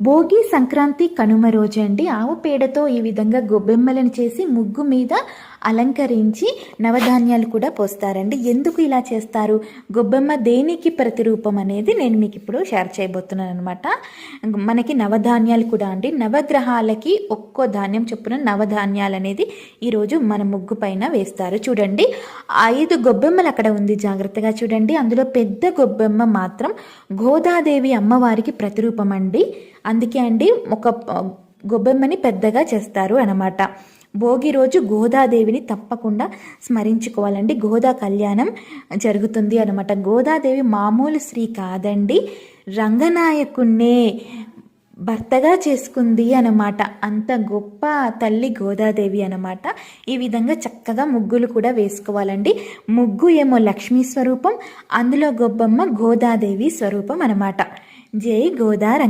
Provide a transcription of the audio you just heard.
భోగి సంక్రాంతి కనుమ రోజు అండి ఆవు పేడతో ఈ విధంగా గొబ్బెమ్మలను చేసి ముగ్గు మీద అలంకరించి నవధాన్యాలు కూడా పోస్తారండి. ఎందుకు ఇలా చేస్తారు? గొబ్బెమ్మ దేనికి ప్రతిరూపం అనేది నేను మీకు ఇప్పుడు షేర్ చేయబోతున్నాను అనమాట మనకి నవధాన్యాలు కూడా అండి. నవగ్రహాలకి ఒక్కో ధాన్యం చొప్పున నవధాన్యాలు అనేది ఈరోజు మన ముగ్గు పైన వేస్తారు. చూడండి ఐదు గొబ్బెమ్మలు అక్కడ ఉంది. జాగ్రత్తగా చూడండి. అందులో పెద్ద గొబ్బెమ్మ మాత్రం గోదాదేవి అమ్మవారికి ప్రతిరూపం అండి. అందుకే అండి ఒక గొబ్బెమ్మని పెద్దగా చేస్తారు అన్నమాట. భోగి రోజు గోదాదేవిని తప్పకుండా స్మరించుకోవాలండి. గోదా కళ్యాణం జరుగుతుంది అనమాట గోదాదేవి మామూలు స్త్రీ కాదండి. రంగనాయకున్నే భర్తగా చేసుకుంది అన్నమాట. అంత గొప్ప తల్లి గోదాదేవి అనమాట ఈ విధంగా చక్కగా ముగ్గులు కూడా వేసుకోవాలండి. ముగ్గు ఏమో లక్ష్మీ స్వరూపం అందులో గొబ్బమ్మ గోదాదేవి స్వరూపం అనమాట జై గోదా రంగ